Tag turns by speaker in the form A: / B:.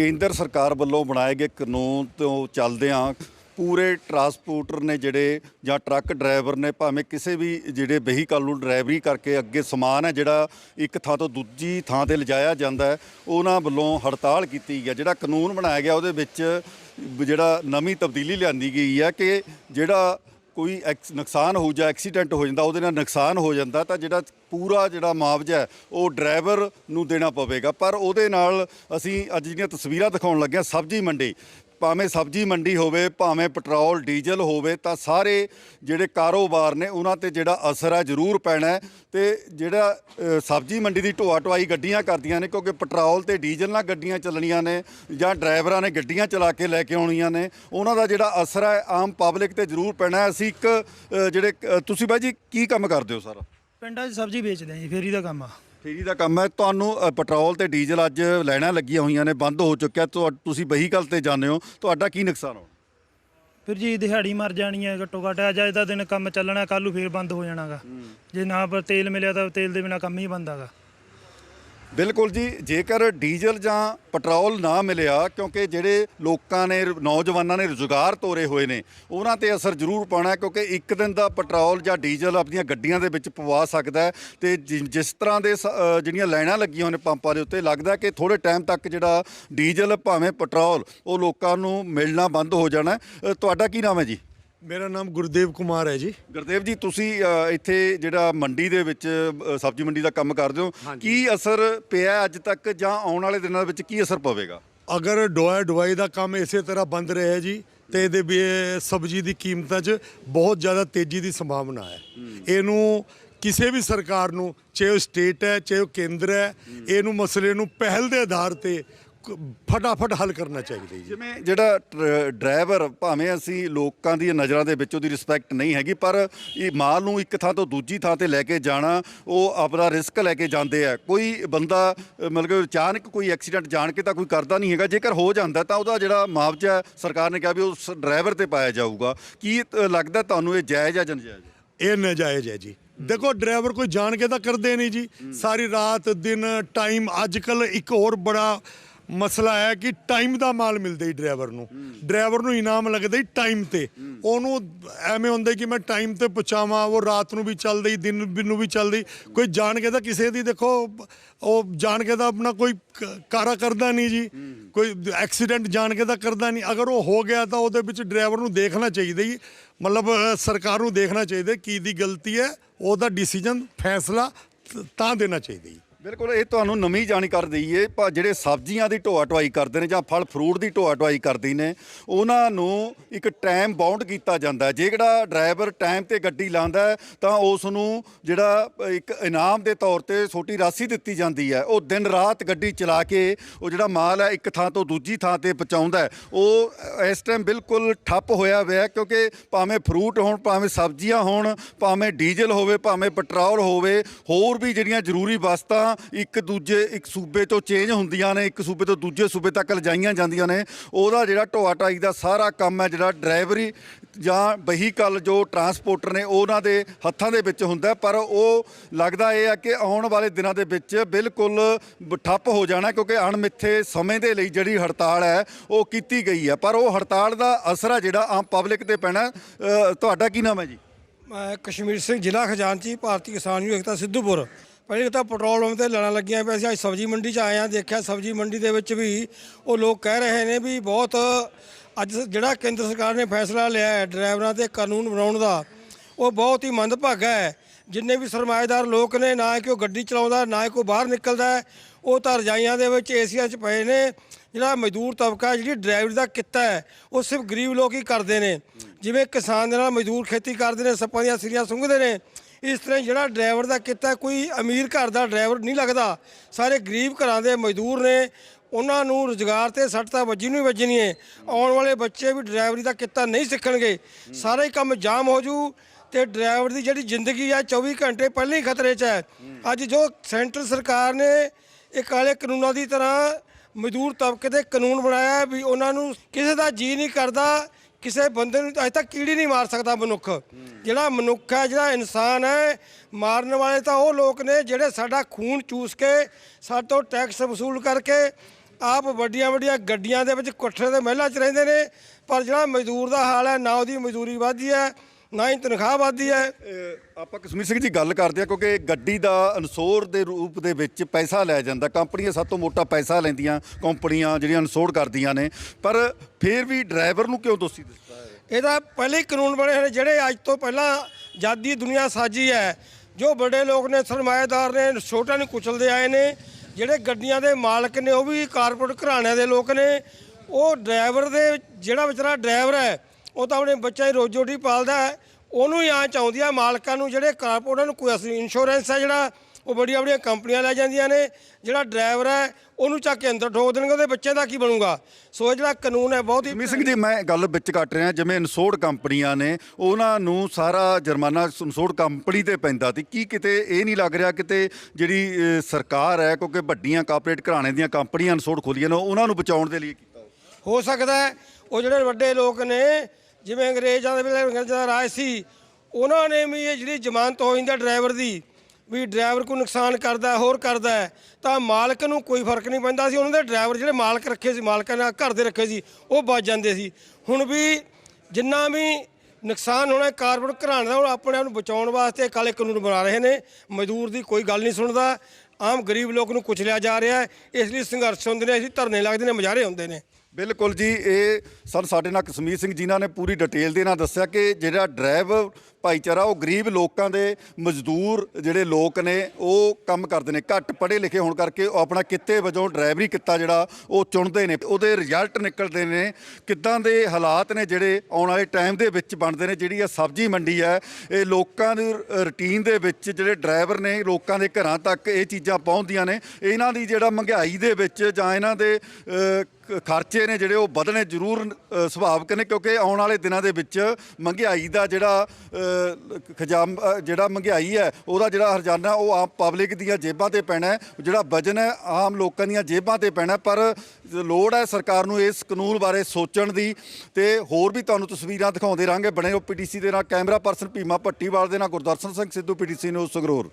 A: ਕੇਂਦਰ ਸਰਕਾਰ ਵੱਲੋਂ ਬਣਾਏ ਗਏ ਕਾਨੂੰਨ ਤੋਂ ਚੱਲਦਿਆਂ ਪੂਰੇ ਟਰਾਂਸਪੋਰਟਰ ਨੇ ਜਿਹੜੇ ਜਾਂ ਟਰੱਕ ਡਰਾਈਵਰ ਨੇ, ਭਾਵੇਂ ਕਿਸੇ ਵੀ ਜਿਹੜੇ ਵਹੀਕਲ ਨੂੰ ਡਰਾਈਵਰੀ ਕਰਕੇ ਅੱਗੇ ਸਮਾਨ ਹੈ ਜਿਹੜਾ ਇੱਕ ਥਾਂ ਤੋਂ ਦੂਜੀ ਥਾਂ ਤੇ ਲਿਜਾਇਆ ਜਾਂਦਾ ਹੈ, ਉਹਨਾਂ ਵੱਲੋਂ ਹੜਤਾਲ ਕੀਤੀ ਗਈ ਜਿਹੜਾ ਕਾਨੂੰਨ ਬਣਾਇਆ ਗਿਆ ਉਹਦੇ ਵਿੱਚ ਜਿਹੜਾ ਨਵੀਂ ਤਬਦੀਲੀ ਲਿਆਂਦੀ ਗਈ ਹੈ ਕਿ ਜਿਹੜਾ ਕੋਈ ਐਕਸ- ਨੁਕਸਾਨ ਹੋ ਜਾ ਐਕਸੀਡੈਂਟ ਹੋ ਜਾਂਦਾ ਉਹਦੇ ਨਾਲ ਨੁਕਸਾਨ ਹੋ ਜਾਂਦਾ ਤਾਂ ਜਿਹੜਾ ਪੂਰਾ ਜਿਹੜਾ ਮੁਆਵਜ਼ਾ ਹੈ, ਉਹ ਡਰਾਈਵਰ ਨੂੰ ਦੇਣਾ ਪਵੇਗਾ। ਪਰ ਉਹਦੇ ਨਾਲ ਅਸੀਂ ਅੱਜ ਜਿਹੜੀਆਂ ਤਸਵੀਰਾਂ ਦਿਖਾਉਣ ਲੱਗੇ ਹਾਂ ਸਬਜ਼ੀ ਮੰਡੀ। ਭਾਵੇਂ ਸਬਜ਼ੀ ਮੰਡੀ ਹੋਵੇ, ਭਾਵੇਂ ਪੈਟਰੋਲ, ਡੀਜ਼ਲ ਹੋਵੇ, ਤਾਂ ਸਾਰੇ ਜਿਹੜੇ ਕਾਰੋਬਾਰ ਨੇ, ਉਹਨਾਂ ਤੇ ਜਿਹੜਾ ਅਸਰ ਹੈ ਜ਼ਰੂਰ ਪੈਣਾ ਹੈ। ਤੇ ਜਿਹੜਾ ਸਬਜ਼ੀ ਮੰਡੀ ਦੀ ਢੋਆ ਢੁਆਈ ਗੱਡੀਆਂ ਕਰਦੀਆਂ ਨੇ, ਕਿਉਂਕਿ ਪੈਟਰੋਲ ਤੇ ਡੀਜ਼ਲ ਨਾਲ ਗੱਡੀਆਂ ਚੱਲਣੀਆਂ ਨੇ, ਜਾਂ ਡਰਾਈਵਰਾਂ ਨੇ ਗੱਡੀਆਂ ਚਲਾ ਕੇ ਲੈ ਕੇ ਆਉਣੀਆਂ ਨੇ, ਉਹਨਾਂ ਦਾ ਜਿਹੜਾ ਅਸਰ ਹੈ, ਆਮ ਪਬਲਿਕ ਤੇ ਜ਼ਰੂਰ ਪੈਣਾ ਅਸੀਂ ਇੱਕ ਜਿਹੜੇ ਤੁਸੀਂ ਬਾਈ ਜੀ, ਕੀ ਕੰਮ ਕਰਦੇ ਹੋ ਸਾਰਾ?
B: ਪਿੰਡਾਂ 'ਚ ਸਬਜ਼ੀ ਵੇਚਦੇ ਆਂ ਜੀ ਫੇਰੀ ਦਾ ਕੰਮ ਆ।
A: ਫੇਰੀ ਦਾ ਕੰਮ ਹੈ। ਤੁਹਾਨੂੰ ਅ, ਪੈਟਰੋਲ ਤੇ ਡੀਜ਼ਲ ਅੱਜ ਲੈਣਾ ਲੱਗੀਆਂ ਹੋਈਆਂ ਨੇ ਬੰਦ ਹੋ ਚੁੱਕਿਆ। ਤੁਹਾ- ਤੁਸੀਂ ਵਹੀਕਲ ਤੇ ਜਾਂਦੇ ਹੋ। ਤੁਹਾਡਾ ਕੀ ਨੁਕਸਾਨ ਹੋ?
B: ਫਿਰ ਜੀ ਦਿਹਾੜੀ ਮਰ ਜਾਣੀ ਹੈ ਘੱਟੋ ਘੱਟ। ਅੱਜ ਅੱਜ ਦਾ ਦਿਨ ਕੰਮ ਚੱਲਣਾ ਕੱਲ ਨੂੰ ਫੇਰ ਬੰਦ ਹੋ ਜਾਣਾਗਾ। ਜੇ ਨਾ ਪਰ ਤੇਲ ਮਿਲਿਆ ਤਾਂ ਤੇਲ ਦੇ ਬਿਨਾ ਕੰਮ ਹੀ ਬੰਦ ਹੈਗਾ
A: ਬਿਲਕੁਲ ਜੀ ਜੇਕਰ ਡੀਜ਼ਲ ਜਾਂ ਪੈਟਰੋਲ ਨਾ ਮਿਲਿਆ ਕਿਉਂਕਿ ਜਿਹੜੇ ਲੋਕਾਂ ਨੇ ਨੌਜਵਾਨਾਂ ਨੇ ਰੁਜ਼ਗਾਰ ਤੋਰੇ ਹੋਏ ਨੇ ਉਹਨਾਂ ਤੇ ਅਸਰ ਜ਼ਰੂਰ ਪਾਉਣਾ ਕਿਉਂਕਿ ਇੱਕ ਦਿਨ ਦਾ ਪੈਟਰੋਲ ਜਾਂ ਡੀਜ਼ਲ ਆਪਣੀਆਂ ਗੱਡੀਆਂ ਦੇ ਵਿੱਚ ਪਵਾ ਸਕਦਾ ਹੈ ਤੇ ਜਿ- ਜਿਸ ਤਰ੍ਹਾਂ ਦੇ ਸ- ਅ, ਜਿਹੜੀਆਂ ਲਾਈਨਾਂ ਲੱਗੀਆਂ ਹੋਏ ਪੰਪਾਂ ਦੇ ਉੱਤੇ ਲੱਗਦਾ ਕਿ ਥੋੜੇ ਟਾਈਮ ਤੱਕ ਜਿਹੜਾ ਡੀਜ਼ਲ ਭਾਵੇਂ ਪੈਟਰੋਲ ਉਹ ਲੋਕਾਂ ਨੂੰ ਮਿਲਣਾ ਬੰਦ ਹੋ ਜਾਣਾ ਹੈ। ਅ, ਤੁਹਾਡਾ ਕੀ ਨਾਮ ਹੈ ਜੀ
C: ਮੇਰਾ ਨਾਮ ਗੁਰਦੇਵ ਕੁਮਾਰ ਹੈ ਜੀ।
A: ਗੁਰਦੇਵ ਜੀ ਤੁਸੀਂ ਅ, ਇੱਥੇ ਜਿਹੜਾ ਮੰਡੀ ਦੇ ਵਿੱਚ ਅ, ਸਬਜ਼ੀ ਮੰਡੀ ਦਾ ਕੰਮ ਕਰਦੇ ਹੋ। ਕੀ ਅਸਰ ਪਿਆ ਅੱਜ ਤੱਕ ਜਾਂ ਆਉਣ ਵਾਲੇ ਦਿਨਾਂ ਵਿੱਚ ਕੀ ਅਸਰ ਪਵੇਗਾ?
C: ਅਗਰ ਡੋਆ ਡੁਆਈ ਦਾ ਕੰਮ ਇਸੇ ਤਰ੍ਹਾਂ ਬੰਦ ਰਿਹਾ ਜੀ ਤੇ ਇਹਦੇ ਵੀ ਇਹ ਸਬਜ਼ੀ ਦੀ ਕੀਮਤਾਂ 'ਚ ਬਹੁਤ ਜ਼ਿਆਦਾ ਤੇਜ਼ੀ ਦੀ ਸੰਭਾਵਨਾ ਹੈ। ਇਹਨੂੰ ਕਿਸੇ ਵੀ ਸਰਕਾਰ ਨੂੰ ਚਾਹੇ ਉਹ ਸਟੇਟ ਹੈ ਚਾਹੇ ਉਹ ਕੇਂਦਰ ਹੈ। ਇਹਨੂੰ ਮਸਲੇ ਨੂੰ ਪਹਿਲ ਦੇ ਆਧਾਰ ਤੇ ਫਟਾਫਟ ਹੱਲ ਕਰਨਾ ਚਾਹੀਦਾ ਜੀ।
A: ਜਿਵੇਂ ਜਿਹੜਾ ਡਰਾਈਵਰ ਭਾਵੇਂ ਅਸੀਂ ਲੋਕਾਂ ਦੀ ਨਜ਼ਰਾਂ ਦੇ ਵਿੱਚ ਉਹਦੀ ਰਿਸਪੈਕਟ ਨਹੀਂ ਹੈਗੀ ਪਰ ਇਹ ਮਾਲ ਨੂੰ ਇੱਕ ਥਾਂ ਤੋਂ ਦੂਜੀ ਥਾਂ ਤੇ ਲੈ ਕੇ ਜਾਣਾ ਉਹ ਆਪਣਾ ਰਿਸਕ ਲੈ ਕੇ ਜਾਂਦੇ ਆ। ਕੋਈ ਬੰਦਾ ਮਤਲਬ ਕਿ ਅਚਾਨਕ ਕੋਈ ਐਕਸੀਡੈਂਟ ਜਾਣ ਕੇ ਤਾਂ ਕੋਈ ਕਰਦਾ ਨਹੀਂ ਹੈਗਾ। ਜੇਕਰ ਹੋ ਜਾਂਦਾ ਤਾਂ ਉਹਦਾ ਜਿਹੜਾ ਮੁਆਵਜ਼ਾ ਸਰਕਾਰ ਨੇ ਕਿਹਾ ਵੀ ਉਸ ਡਰਾਈਵਰ ਤੇ ਪਾਇਆ ਜਾਊਗਾ। ਕੀ ਲੱਗਦਾ ਤੁਹਾਨੂੰ ਇਹ ਜਾਇਜ਼ ਹੈ ਜਾਂ ਨਜਾਇਜ਼?
C: ਇਹ ਨਾਜਾਇਜ਼ ਹੈ ਜੀ। ਦੇਖੋ ਡਰਾਈਵਰ ਕੋਈ ਜਾਣ ਕੇ ਤਾਂ ਕਰਦੇ ਨਹੀਂ ਜੀ। ਸਾਰੀ ਰਾਤ ਦਿਨ ਟਾਈਮ ਅੱਜ ਕੱਲ ਇੱਕ ਹੋਰ ਬੜਾ ਮਸਲਾ ਹੈ ਕਿ ਟਾਈਮ ਦਾ ਮਾਲ ਮਿਲਦਾ ਹੀ ਡਰਾਈਵਰ ਨੂੰ। ਡਰਾਈਵਰ ਨੂੰ ਇਨਾਮ ਲੱਗਦਾ ਹੀ ਟਾਈਮ ਤੇ। ਉਹਨੂੰ ਐਵੇਂ ਹੁੰਦਾ ਕਿ ਮੈਂ ਟਾਈਮ ਤੇ ਪਹੁੰਚਾਵਾਂ, ਉਹ ਰਾਤ ਨੂੰ ਵੀ ਚੱਲਦੀ, ਦਿਨ ਵੀ ਨੂੰ ਵੀ ਚੱਲਦੀ। ਕੋਈ ਜਾਣ ਕੇ ਤਾਂ ਕਿਸੇ ਦੀ ਦੇਖੋ, ਉਹ ਜਾਣ ਕੇ ਤਾਂ ਆਪਣਾ ਕੋਈ ਕਾਰਾ ਕਰਦਾ ਨਹੀਂ ਜੀ। ਕੋਈ ਐਕਸੀਡੈਂਟ ਜਾਣ ਕੇ ਤਾਂ ਕਰਦਾ ਨਹੀਂ। ਅਗਰ ਉਹ ਹੋ ਗਿਆ ਤਾਂ ਉਹਦੇ ਵਿੱਚ ਡਰਾਈਵਰ ਨੂੰ ਦੇਖਣਾ ਚਾਹੀਦਾ ਜੀ। ਮਤਲਬ, ਸਰਕਾਰ ਨੂੰ ਦੇਖਣਾ ਚਾਹੀਦਾ ਕੀ ਦੀ ਗਲਤੀ ਹੈ, ਉਹਦਾ ਡਿਸੀਜਨ ਫੈਸਲਾ ਤਾਂ ਦੇਣਾ ਚਾਹੀਦਾ ਜੀ।
A: ਬਿਲਕੁਲ, ਇਹ ਤੁਹਾਨੂੰ ਨਵੀਂ ਜਾਣਕਾਰੀ ਦਈਏ ਪਰ ਜਿਹੜੇ ਸਬਜ਼ੀਆਂ ਦੀ ਢੋਆ ਢੁਆਈ ਕਰਦੇ ਨੇ ਜਾਂ ਫਲ ਫਰੂਟ ਦੀ ਢੋਆ ਢੁਆਈ ਕਰਦੀ ਨੇ, ਉਹਨਾਂ ਨੂੰ ਇੱਕ ਟਾਈਮ ਬਾਉਂਡ ਕੀਤਾ ਜਾਂਦਾ ਜੇ ਜਿਹੜਾ ਡਰਾਈਵਰ ਟਾਈਮ ਤੇ ਗੱਡੀ ਲਾਉਂਦਾ ਤਾਂ ਉਸ ਨੂੰ ਜਿਹੜਾ ਇੱਕ ਇਨਾਮ ਦੇ ਤੌਰ ਤੇ ਛੋਟੀ ਰਾਸ਼ੀ ਦਿੱਤੀ ਜਾਂਦੀ ਹੈ। ਉਹ ਦਿਨ ਰਾਤ ਗੱਡੀ ਚਲਾ ਕੇ ਉਹ ਜਿਹੜਾ ਮਾਲ ਹੈ, ਇੱਕ ਥਾਂ ਤੋਂ ਦੂਜੀ ਥਾਂ ਤੇ ਪਹੁੰਚਾਉਂਦਾ ਉਹ ਇਸ ਟਾਈਮ ਬਿਲਕੁਲ ਠੱਪ ਹੋਇਆ ਹੋਇਆ ਕਿਉਂਕਿ ਭਾਵੇਂ ਫਰੂਟ ਹੋਣ, ਭਾਵੇਂ ਸਬਜ਼ੀਆਂ ਹੋਣ, ਭਾਵੇਂ ਡੀਜ਼ਲ ਹੋਵੇ, ਭਾਵੇਂ ਪੈਟਰੋਲ ਹੋਵੇ, ਹੋਰ ਵੀ ਜਿਹੜੀਆਂ ਜ਼ਰੂਰੀ ਵਸਤਾਂ ਇੱਕ ਦੂਜੇ, ਇੱਕ ਸੂਬੇ ਤੋਂ ਚੇਂਜ ਹੁੰਦੀਆਂ ਨੇ, ਇੱਕ ਸੂਬੇ ਤੋਂ ਦੂਜੇ ਸੂਬੇ ਤੱਕ ਲਿਜਾਈਆਂ ਜਾਂਦੀਆਂ ਨੇ। ਉਹਦਾ ਜਿਹੜਾ ਢੋਆ ਟਾਈ ਦਾ ਸਾਰਾ ਕੰਮ ਹੈ, ਜਿਹੜਾ ਡਰਾਈਵਰੀ ਜਾਂ ਵਹੀਕਲ ਜੋ ਟਰਾਂਸਪੋਰਟਰ ਨੇ, ਉਹਨਾਂ ਦੇ ਹੱਥਾਂ ਦੇ ਵਿੱਚ ਹੁੰਦਾ ਪਰ ਉਹ ਲੱਗਦਾ ਇਹ ਆ ਕਿ ਆਉਣ ਵਾਲੇ ਦਿਨਾਂ ਦੇ ਵਿੱਚ ਬਿਲਕੁਲ ਠੱਪ ਹੋ ਜਾਣਾ ਕਿਉਂਕਿ ਅਣਮਿੱਥੇ ਸਮੇਂ ਦੇ ਲਈ ਜਿਹੜੀ ਹੜਤਾਲ ਹੈ, ਉਹ ਕੀਤੀ ਗਈ ਹੈ। ਪਰ ਉਹ ਹੜਤਾਲ ਦਾ ਅਸਰ ਹੈ ਜਿਹੜਾ ਆਮ ਪਬਲਿਕ ਤੇ ਪੈਣਾ ਤੁਹਾਡਾ ਕੀ ਨਾਮ ਹੈ ਜੀ?
D: ਮੈਂ ਕਸ਼ਮੀਰ ਸਿੰਘ, ਜ਼ਿਲ੍ਹਾ ਖਜ਼ਾਨਚੀ, ਭਾਰਤੀ ਕਿਸਾਨ ਯੂਨੀਅਨ ਏਕਤਾ ਸਿੱਧੂਪੁਰ। ਪਹਿਲੇ ਤਾਂ ਪੈਟਰੋਲ ਪੰਪ ਤੇ ਲੜਾਂ ਲੱਗੀਆਂ ਪਈਆਂ ਸੀ। ਅੱਜ ਸਬਜ਼ੀ ਮੰਡੀ 'ਚ ਆਏ ਆ ਦੇਖਿਆ ਸਬਜ਼ੀ ਮੰਡੀ ਦੇ ਵਿੱਚ ਵੀ ਉਹ ਲੋਕ ਕਹਿ ਰਹੇ ਨੇ ਵੀ ਬਹੁਤ ਅੱਜ ਜਿਹੜਾ ਕੇਂਦਰ ਸਰਕਾਰ ਨੇ ਫੈਸਲਾ ਲਿਆ ਹੈ ਡਰਾਈਵਰਾਂ ਤੇ ਕਾਨੂੰਨ ਬਣਾਉਣ ਦਾ, ਉਹ ਬਹੁਤ ਹੀ ਮੰਦਭਾਗਾ ਹੈ। ਜਿੰਨੇ ਵੀ ਸਰਮਾਏਦਾਰ ਲੋਕ ਨੇ, ਨਾ ਕਿ ਉਹ ਗੱਡੀ ਚਲਾਉਂਦਾ, ਨਾ ਹੀ ਕੋਈ ਬਾਹਰ ਨਿਕਲਦਾ ਉਹ ਤਾਂ ਰਜਾਈਆਂ ਦੇ ਵਿੱਚ ਏਸੀਆਂ 'ਚ ਪਏ ਨੇ। ਜਿਹੜਾ ਮਜ਼ਦੂਰ ਤਬਕਾ ਜਿਹੜੀ ਡਰਾਈਵਰ ਦਾ ਕਿੱਤਾ ਹੈ, ਉਹ ਸਿਰਫ ਗਰੀਬ ਲੋਕ ਹੀ ਕਰਦੇ ਨੇ। ਜਿਵੇਂ ਕਿਸਾਨ ਦੇ ਨਾਲ ਮਜ਼ਦੂਰ ਖੇਤੀ ਕਰਦੇ ਨੇ, ਸੱਪਾਂ ਦੀਆਂ ਸਿਰੀਆਂ ਸੁੰਘਦੇ ਨੇ ਇਸ ਤਰ੍ਹਾਂ ਹੀ ਜਿਹੜਾ ਡਰਾਈਵਰ ਦਾ ਕਿੱਤਾ ਕੋਈ ਅਮੀਰ ਘਰ ਦਾ ਡਰਾਈਵਰ ਨਹੀਂ ਲੱਗਦਾ। ਸਾਰੇ ਗਰੀਬ ਘਰਾਂ ਦੇ ਮਜ਼ਦੂਰ ਨੇ, ਉਹਨਾਂ ਨੂੰ ਰੁਜ਼ਗਾਰ ਤੇ ਸੱਟ ਤਾਂ ਵੱਜੀ ਨੂੰ ਵੱਜਣੀ ਹੈ ਆਉਣ ਵਾਲੇ ਬੱਚੇ ਵੀ ਡਰਾਈਵਰੀ ਦਾ ਕਿੱਤਾ ਨਹੀਂ ਸਿੱਖਣਗੇ। ਸਾਰਾ ਹੀ ਕੰਮ ਜਾਮ ਹੋ ਜੂ ਤੇ ਡਰਾਈਵਰ ਦੀ ਜਿਹੜੀ ਜ਼ਿੰਦਗੀ ਆ 24 ਘੰਟੇ ਪਹਿਲਾਂ ਹੀ ਖਤਰੇ 'ਚ ਹੈ। ਅੱਜ ਜੋ ਸੈਂਟਰ ਸਰਕਾਰ ਨੇ ਇਹ ਕਾਲੇ ਕਾਨੂੰਨਾਂ ਦੀ ਤਰ੍ਹਾਂ ਮਜ਼ਦੂਰ ਤਬਕੇ ਦੇ ਕਾਨੂੰਨ ਬਣਾਇਆ ਵੀ ਉਹਨਾਂ ਨੂੰ ਕਿਸੇ ਦਾ ਜੀ ਨਹੀਂ ਕਰਦਾ ਕਿਸੇ ਬੰਦੇ ਨੂੰ ਅਜੇ ਤੱਕ ਕੀੜੀ ਨਹੀਂ ਮਾਰ ਸਕਦਾ ਮਨੁੱਖ। ਜਿਹੜਾ ਮਨੁੱਖ ਹੈ, ਜਿਹੜਾ ਇਨਸਾਨ ਹੈ, ਮਾਰਨ ਵਾਲੇ ਤਾਂ ਉਹ ਲੋਕ ਨੇ ਜਿਹੜੇ ਸਾਡਾ ਖੂਨ ਚੂਸ ਕੇ ਸਾਡੇ ਤੋਂ ਟੈਕਸ ਵਸੂਲ ਕਰਕੇ ਆਪ ਵੱਡੀਆਂ ਵੱਡੀਆਂ ਗੱਡੀਆਂ ਦੇ ਵਿੱਚ ਕੋਠੇ ਦੇ ਮਹਿਲਾਂ 'ਚ ਰਹਿੰਦੇ ਨੇ। ਪਰ ਜਿਹੜਾ ਮਜ਼ਦੂਰ ਦਾ ਹਾਲ ਹੈ, ਨਾ ਉਹਦੀ ਮਜ਼ਦੂਰੀ ਵੱਧਦੀ ਹੈ ਨਾ ਹੀ ਤਨਖਾਹ ਵੱਧਦੀ ਹੈ
A: ਆਪਾਂ ਕਸ਼ਮੀਰ ਸਿੰਘ ਜੀ ਗੱਲ ਕਰਦੇ ਆ ਕਿਉਂਕਿ ਗੱਡੀ ਦਾ ਅਨਸੋਰ ਦੇ ਰੂਪ ਦੇ ਵਿੱਚ ਪੈਸਾ ਲਿਆ ਜਾਂਦਾ। ਕੰਪਨੀਆਂ ਸਭ ਤੋਂ ਮੋਟਾ ਪੈਸਾ ਲੈਂਦੀਆਂ ਕੰਪਨੀਆਂ ਜਿਹੜੀਆਂ ਅਨਸੋਰ ਕਰਦੀਆਂ ਨੇ। ਪਰ ਫਿਰ ਵੀ ਡਰਾਈਵਰ ਨੂੰ ਕਿਉਂ ਦੋਸ਼ੀ ਦਿੱਤਾ ਹੈ?
D: ਇਹਦਾ ਪਹਿਲੇ ਹੀ ਕਾਨੂੰਨ ਬਣੇ ਹੋਏ ਨੇ ਜਿਹੜੇ ਅੱਜ ਤੋਂ ਪਹਿਲਾਂ ਆਜ਼ਾਦੀ ਦੁਨੀਆ ਸਾਜੀ ਹੈ। ਜੋ ਵੱਡੇ ਲੋਕ ਨੇ ਸਰਮਾਏਦਾਰ ਨੇ ਛੋਟਿਆਂ ਨੂੰ ਕੁਚਲਦੇ ਆਏ ਨੇ ਜਿਹੜੇ ਗੱਡੀਆਂ ਦੇ ਮਾਲਕ ਨੇ ਉਹ ਵੀ ਕਾਰਪੋਰੇਟ ਘਰਾਣਿਆਂ ਦੇ ਲੋਕ ਨੇ। ਉਹ ਡਰਾਈਵਰ ਦੇ ਜਿਹੜਾ ਵਿਚਾਰਾ ਡਰਾਈਵਰ ਹੈ ਉਹ ਤਾਂ ਆਪਣੇ ਬੱਚਿਆਂ ਦੀ ਰੋਜੀ ਰੋਟੀ ਪਾਲਦਾ ਹੈ। ਉਹਨੂੰ ਹੀ ਆਂਚ ਆਉਂਦੀ ਆ ਮਾਲਕਾਂ ਨੂੰ ਜਿਹੜੇ ਕਾਰਪੋਰੇਟਾਂ ਨੂੰ ਕੋਈ ਅਸਲੀ ਇੰਸ਼ੋਰੈਂਸ ਹੈ ਜਿਹੜਾ, ਉਹ ਬੜੀਆਂ ਬੜੀਆਂ ਕੰਪਨੀਆਂ ਲੈ ਜਾਂਦੀਆਂ ਨੇ, ਜਿਹੜਾ ਡਰਾਈਵਰ ਹੈ, ਉਹਨੂੰ ਚੱਕ ਕੇ ਅੰਦਰ ਠੋਕ ਦੇਣਗੇ, ਉਹਦੇ ਬੱਚੇ ਦਾ ਕੀ ਬਣੂਗਾ? ਸੋ ਇਹ ਜਿਹੜਾ ਕਾਨੂੰਨ ਹੈ, ਬਹੁਤ ਹੀ
A: ਕਸ਼ਮੀਰ ਸਿੰਘ ਜੀ, ਮੈਂ ਗੱਲ ਵਿੱਚ ਕੱਟ ਰਿਹਾ, ਜਿਵੇਂ ਅਨਸੋਰ ਕੰਪਨੀਆਂ ਨੇ, ਉਹਨਾਂ ਨੂੰ ਸਾਰਾ ਜੁਰਮਾਨਾ ਅਨਸੋਰ ਕੰਪਨੀ ਤੇ ਪੈਂਦਾ ਤੇ ਕੀ ਕਿਤੇ ਇਹ ਨਹੀਂ ਲੱਗ ਰਿਹਾ ਕਿਤੇ ਜਿਹੜੀ ਸਰਕਾਰ ਹੈ, ਕਿਉਂਕਿ ਵੱਡੀਆਂ ਕਾਰਪੋਰੇਟ ਘਰਾਣੇ ਦੀਆਂ ਕੰਪਨੀਆਂ ਅਨਸੋਰ ਖੋਲੀਆਂ ਨੇ, ਉਹਨਾਂ ਨੂੰ ਬਚਾਉਣ ਦੇ ਲਈ
D: ਹੋ ਸਕਦਾ ਹੈ। ਉਹ ਜਿਹੜੇ ਵੱਡੇ ਲੋਕ ਨੇ, ਜਿਵੇਂ ਅੰਗਰੇਜ਼ਾਂ ਦੇ ਵੇਲੇ ਅੰਗਰੇਜ਼ਾਂ ਦਾ ਰਾਜ ਸੀ, ਉਹਨਾਂ ਨੇ ਵੀ ਇਹ ਜਿਹੜੀ ਜ਼ਮਾਨਤ ਹੋ ਜਾਂਦੀ ਡਰਾਈਵਰ ਦੀ, ਵੀ ਡਰਾਈਵਰ ਕੋਈ ਨੁਕਸਾਨ ਕਰਦਾ, ਹੋਰ ਕਰਦਾ ਤਾਂ ਮਾਲਕ ਨੂੰ ਕੋਈ ਫ਼ਰਕ ਨਹੀਂ ਪੈਂਦਾ ਸੀ। ਉਹਨਾਂ ਦੇ ਡਰਾਈਵਰ ਜਿਹੜੇ ਮਾਲਕ ਰੱਖੇ ਸੀ, ਮਾਲਕਾਂ ਨੇ ਘਰ ਦੇ ਰੱਖੇ ਸੀ, ਉਹ ਬਚ ਜਾਂਦੇ ਸੀ। ਹੁਣ ਵੀ ਜਿੰਨਾ ਵੀ ਨੁਕਸਾਨ ਹੋਣਾ ਕਾਰਪੋਰੇਟ ਘਰਾਣੇ ਦਾ ਹੁਣ ਆਪਣੇ ਆਪ ਨੂੰ ਬਚਾਉਣ ਵਾਸਤੇ ਕਾਲੇ ਕਾਨੂੰਨ ਬਣਾ ਰਹੇ ਨੇ। ਮਜ਼ਦੂਰ ਦੀ ਕੋਈ ਗੱਲ ਨਹੀਂ ਸੁਣਦਾ। ਆਮ ਗਰੀਬ ਲੋਕ ਨੂੰ ਕੁਚਲਿਆ ਜਾ ਰਿਹਾ ਹੈ। ਇਸ ਲਈ ਸੰਘਰਸ਼ ਹੁੰਦੇ ਨੇ, ਇਸ ਲਈ ਧਰਨੇ ਲੱਗਦੇ ਨੇ, ਮੁਜ਼ਾਹਰੇ ਹੁੰਦੇ ਨੇ।
A: ਬਿਲਕੁਲ ਜੀ, ਇਹ ਸਰ ਸਾਡੇ ਨਾਲ ਕਸ਼ਮੀਰ ਸਿੰਘ ਜਿਨ੍ਹਾਂ ਨੇ ਪੂਰੀ ਡਿਟੇਲ ਦੇ ਨਾਲ ਦੱਸਿਆ ਕਿ ਜਿਹੜਾ ਡਰਾਈਵ ਭਾਈਚਾਰਾ, ਉਹ ਗਰੀਬ ਲੋਕਾਂ ਦੇ ਮਜ਼ਦੂਰ ਜਿਹੜੇ ਲੋਕ ਨੇ, ਉਹ ਕੰਮ ਕਰਦੇ ਨੇ। ਘੱਟ ਪੜ੍ਹੇ ਲਿਖੇ ਹੋਣ ਕਰਕੇ ਉਹ ਆਪਣਾ ਕਿੱਤੇ ਵਜੋਂ ਡਰਾਈਵਰੀ ਕਿੱਤਾ ਜਿਹੜਾ ਉਹ ਚੁਣਦੇ ਨੇ। ਉਹਦੇ ਰਿਜ਼ਲਟ ਨਿਕਲਦੇ ਨੇ। ਕਿੱਦਾਂ ਦੇ ਹਾਲਾਤ ਨੇ ਜਿਹੜੇ ਆਉਣ ਵਾਲੇ ਟਾਈਮ ਦੇ ਵਿੱਚ ਬਣਦੇ ਨੇ, ਜਿਹੜੀ ਆ ਸਬਜ਼ੀ ਮੰਡੀ ਹੈ, ਇਹ ਲੋਕਾਂ ਦੀ ਰੁਟੀਨ ਦੇ ਵਿੱਚ ਜਿਹੜੇ ਡਰਾਈਵਰ ਨੇ, ਲੋਕਾਂ ਦੇ ਘਰਾਂ ਤੱਕ ਇਹ ਚੀਜ਼ਾਂ ਪਹੁੰਚਦੀਆਂ ਨੇ। ਇਹਨਾਂ ਦੀ ਜਿਹੜਾ ਮਹਿੰਗਾਈ ਦੇ ਵਿੱਚ ਜਾਂ ਇਹਨਾਂ ਦੇ ਖਰਚੇ ਨੇ ਜਿਹੜੇ ਉਹ ਵਧਣੇ ਜ਼ਰੂਰ ਸੁਭਾਵਿਕ ਨੇ, ਕਿਉਂਕਿ ਆਉਣ ਵਾਲੇ ਦਿਨਾਂ ਦੇ ਵਿੱਚ ਮਹਿੰਗਾਈ ਦਾ ਜਿਹੜਾ ਖਜ਼ਾਮ ਜਿਹੜਾ ਮਹਿੰਗਾਈ ਹੈ, ਉਹਦਾ ਜਿਹੜਾ ਹਰਜਾਨਾ, ਉਹ ਆਮ ਪਬਲਿਕ ਦੀਆਂ ਜੇਬਾਂ ਤੇ ਪੈਣਾ ਜਿਹੜਾ ਵਜਨ ਹੈ, ਆਮ ਲੋਕਾਂ ਦੀਆਂ ਜੇਬਾਂ ਤੇ ਪੈਣਾ ਪਰ ਲੋੜ ਹੈ ਸਰਕਾਰ ਨੂੰ ਇਸ ਕਾਨੂੰਨ ਬਾਰੇ ਸੋਚਣ ਦੀ ਤੇ ਹੋਰ ਵੀ ਤੁਹਾਨੂੰ ਤਸਵੀਰਾਂ ਦਿਖਾਉਂਦੇ ਰਹਾਂਗੇ ਬਣੇ ਹੋ ਪੀਟੀਸੀ ਦੇ ਨਾਲ। ਕੈਮਰਾ ਪਰਸਨ ਭੀਮਾ ਭੱਟੀਵਾਲ ਦੇ ਨਾਲ ਗੁਰਦਰਸ਼ਨ ਸਿੰਘ ਸਿੱਧੂ, ਪੀਟੀਸੀ ਨਿਊਜ਼ ਸੰਗਰੂਰ।